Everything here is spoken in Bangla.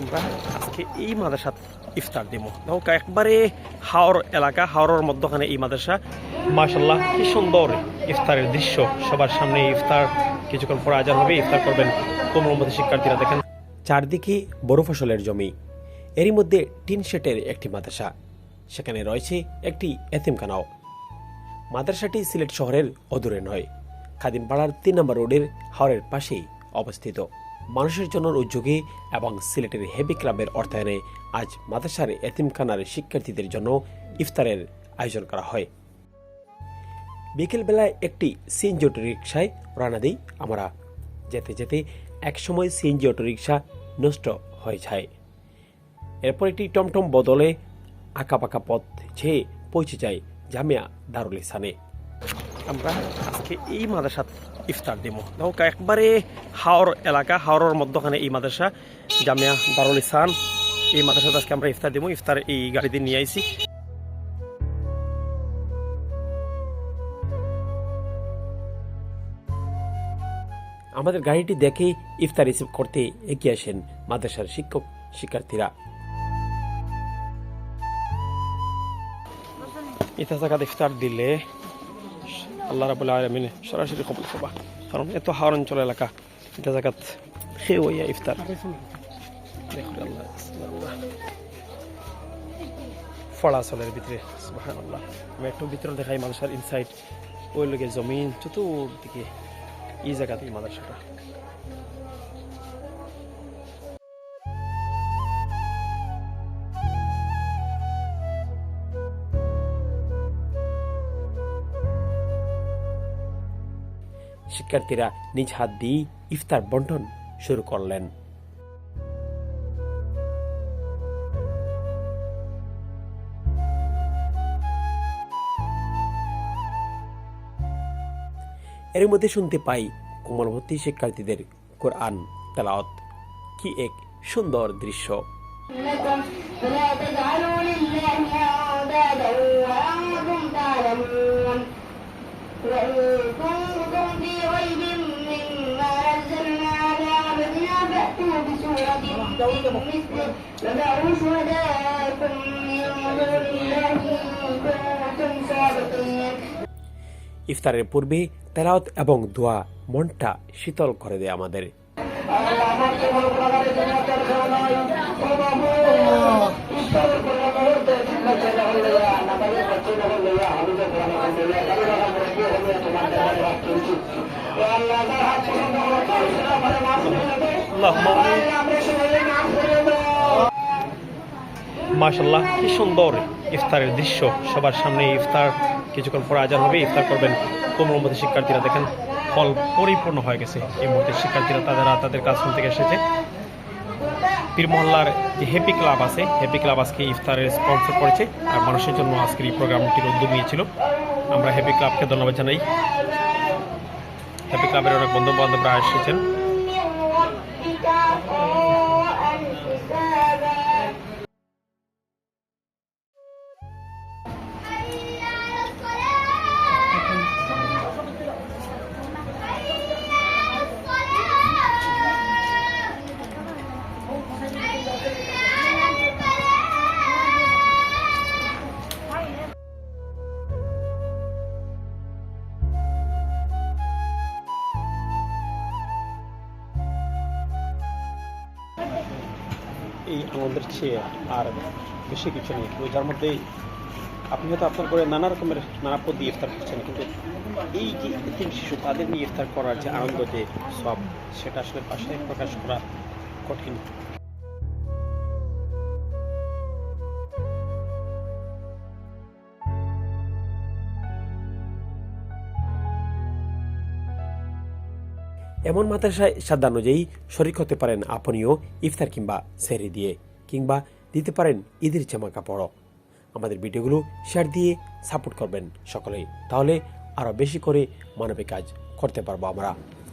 আমরা আজকে এই মাদ্রাসা ইফতার দিব। দেখো, একবারে হাওর এলাকা, হাওরের মধ্যখানে এই মাদ্রাসা। মাশাল্লাহ কি সুন্দর ইফতারের দৃশ্য। সবার সামনে ইফতার কিছুক্ষণ পরে আজান হবে, ইফতার করবেন কোমলমতি শিক্ষার্থীরা, দেখেন। চারদিকে বড় ফসলের জমি। এরই মধ্যে টিন শেটের একটি মাদ্রাসা। সেখানে রয়েছে একটি এতিমখানাও। মাদ্রাসাটি সিলেট শহরের অদূরে নয়। খাদিমপাড়ার তিন নম্বর রোডের হাওরের পাশেই অবস্থিত। মানুষের জন্য উদ্যোগে এবং সিলেটের হেভি ক্লাবের অর্থায়নে আজ মাদ্রাসার এতিমখানার শিক্ষার্থীদের জন্য ইফতারের আয়োজন করা হয়। বিকেলবেলায় একটি সিএনজি অটো রিক্সায় রানা দিই আমরা। যেতে যেতে একসময় সিএনজি অটো রিক্সা নষ্ট হয়ে যায়। এরপর একটি টমটম বদলে আঁকা আঁকাপাকা পথ ছেয়ে পৌঁছে যায় জামিয়া দারুল ইসানে। আমরা আজকে এই মাদ্রাসা ইফতার দিব দেখো, একবারে হাওর এলাকা, হাওরের মধ্যখানে এই মাদ্রাসা, জামিয়া দারুল ইসান এই মাদ্রাসাতে আজকে আমরা ইফতার দিব ইফতার এই গাড়িতে নিয়ে আইছি। আমাদের গাড়িটি দেখে ইফতার রিসিভ করতে এগিয়ে আসেন মাদ্রাসার শিক্ষক, শিক্ষার্থীরা। ইতা ইফতার দিলে আল্লাহ রাবুল আলমিনে সরাসরি কবুল করবা। কারণ এত হাওর অঞ্চল এলাকা এটা জায়গাত খেয়ে হইয়া ইফতার। ফড়া চলের ভিতরে আল্লাহ আমি একটু ভিতরে দেখাই মানুষের ইনসাইড ওই লোকের জমিন, চতুর্দিকে এই জায়গাতে এই মাদ্রাসাটা। শিক্ষার্থীরা নিজ হাত দিয়ে ইফতার বন্টন শুরু করলেন এর মধ্যে শুনতে পাই কোমলবর্তী শিক্ষার্থীদের কোরআন তেলাওয়াত কি এক সুন্দর দৃশ্য لكم فلا تجعلوا لله أندادا وأنتم بسورة من مثله وادعوا شهداءكم من دون الله إن كنتم صادقين ইফতারের পূর্বে তেলাওয়াত এবং দোয়া মনটা শীতল করে দেয় আমাদের মাশাল্লাহ কি সুন্দর ইফতারের দৃশ্য। সবার সামনে ইফতার, কিছুক্ষণ পরে আজান হবে, ইফতার করবেন কোমলমতি শিক্ষার্থীরা। দেখেন, ফল পরিপূর্ণ হয়ে গেছে এই মুহূর্তে। শিক্ষার্থীরা তারা তাদের ক্লাসরুম থেকে এসেছে। পীর মহল্লার যে হ্যাপি ক্লাব আছে হ্যাপি ক্লাব আজকে ইফতারের স্পন্সর করেছে। আর মানুষের জন্য আজকের এই প্রোগ্রামটির উদ্যোগ নিয়েছিল। আমরা হ্যাপি ক্লাবকে ধন্যবাদ জানাই। হ্যাপি ক্লাবের অনেক বন্ধু বান্ধবরা এসেছেন। এই আনন্দের চেয়ে আর বেশি কিছু নেই। কিন্তু যার মধ্যে আপনি হয়তো আপনার করে নানা রকমের নানা পদ দিয়ে ইফতার করছেন, কিন্তু এই যে এতিম শিশু, তাদের নিয়ে ইফতার করার যে আনন্দ যে সব, সেটা আসলে পাশে প্রকাশ করা কঠিন। এমন মাদ্রাসায় সাদ্দা অনুযায়ী শরিক হতে পারেন আপনিও ইফতার কিংবা সেরি দিয়ে, কিংবা দিতে পারেন ঈদের জামা কাপড়ও। আমাদের ভিডিওগুলো শেয়ার দিয়ে সাপোর্ট করবেন সকলেই। তাহলে আরও বেশি করে মানবিক কাজ করতে পারব আমরা।